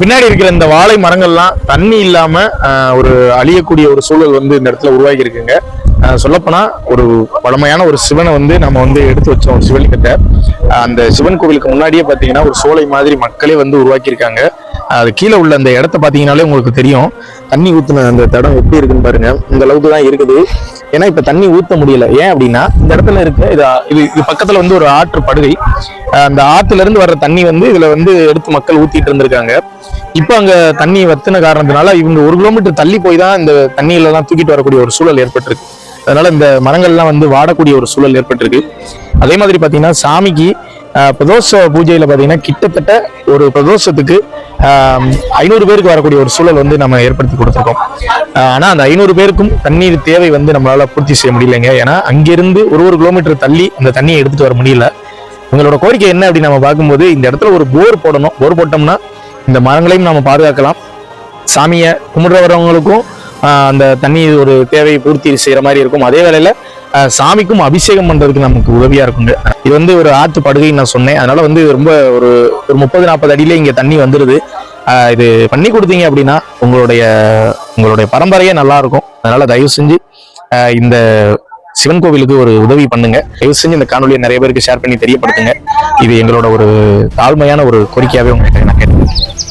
பின்னாடி இருக்கிற இந்த வாழை மரங்கள்லாம் தண்ணி இல்லாம ஒரு அழியக்கூடிய ஒரு சூழல் வந்து இந்த இடத்துல உருவாகி இருக்குங்க சொல்லப்போனா ஒரு பழமையான ஒரு சிவனை வந்து நம்ம வந்து எடுத்து வச்சோம் ஒரு சிவலிங்கத்தை. அந்த சிவன் கோவிலுக்கு முன்னாடியே பாத்தீங்கன்னா ஒரு சோலை மாதிரி மக்களே வந்து உருவாக்கியிருக்காங்க. அது கீழே உள்ள அந்த இடத்த பார்த்தீங்கனாலே உங்களுக்கு தெரியும். தண்ணி ஊற்றின அந்த தடம் எப்படி இருக்குன்னு பாருங்க. இந்த அளவுக்கு தான் இருக்குது. ஏன்னா இப்போ தண்ணி ஊற்ற முடியல. ஏன் அப்படின்னா இந்த இடத்துல இருக்க இது இது இது பக்கத்தில் வந்து ஒரு ஆற்று படுகை. அந்த ஆற்றுல இருந்து வர்ற தண்ணி வந்து இதில் வந்து எடுத்து மக்கள் ஊற்றிட்டு இருந்திருக்காங்க. இப்போ அங்க தண்ணி வத்தின காரணத்தினால இவங்க ஒரு கிலோமீட்டர் தள்ளி போய் தான் இந்த தண்ணியில எல்லாம் தூக்கிட்டு வரக்கூடிய ஒரு சூழல் ஏற்பட்டிருக்கு. அதனால இந்த மரங்கள்லாம் வந்து வாடக்கூடிய ஒரு சூழல் ஏற்பட்டிருக்கு. அதே மாதிரி பாத்தீங்கன்னா சாமிக்கு ஆஹ், பிரதோஷ பூஜையில பாத்தீங்கன்னா கிட்டத்தட்ட ஒரு பிரதோஷத்துக்கு ஆஹ், ஐநூறு பேருக்கு வரக்கூடிய ஒரு சூழல் வந்து நம்ம ஏற்படுத்தி கொடுத்துருக்கோம். ஆஹ், ஆனா அந்த ஐநூறு பேருக்கும் தண்ணீர் தேவை வந்து நம்மளால பூர்த்தி செய்ய முடியலைங்க. ஏன்னா அங்கிருந்து ஒரு ஒரு கிலோமீட்டர் தள்ளி அந்த தண்ணியை எடுத்துட்டு வர முடியல. உங்களோட கோரிக்கை என்ன அப்படின்னு நம்ம பார்க்கும்போது இந்த இடத்துல ஒரு போர் போடணும். போர் போட்டோம்னா இந்த மரங்களையும் நம்ம பாதுகாக்கலாம். சாமியை கும்பிட வரவங்களுக்கும் அந்த தண்ணி ஒரு தேவையை பூர்த்தி செய்கிற மாதிரி இருக்கும். அதே வேளையில் சாமிக்கும் அபிஷேகம் பண்ணுறதுக்கு நமக்கு உதவியாக இருக்குங்க. இது வந்து ஒரு ஆற்று படுகைன்னு நான் சொன்னேன். அதனால் வந்து ரொம்ப ஒரு ஒரு முப்பது நாற்பது அடியில் இங்கே தண்ணி வந்துடுது இது பண்ணி கொடுத்தீங்க அப்படின்னா உங்களுடைய உங்களுடைய பரம்பரையே நல்லா இருக்கும். தயவு செஞ்சு இந்த சிவன் கோவிலுக்கு ஒரு உதவி பண்ணுங்க. தயவு செஞ்சு இந்த காணொலியை நிறைய பேருக்கு ஷேர் பண்ணி தெரியப்படுத்துங்க. இது எங்களோட ஒரு தாழ்மையான ஒரு கோரிக்கையாவே உங்களுக்கு நான் கேட்டுக்கிறேன்.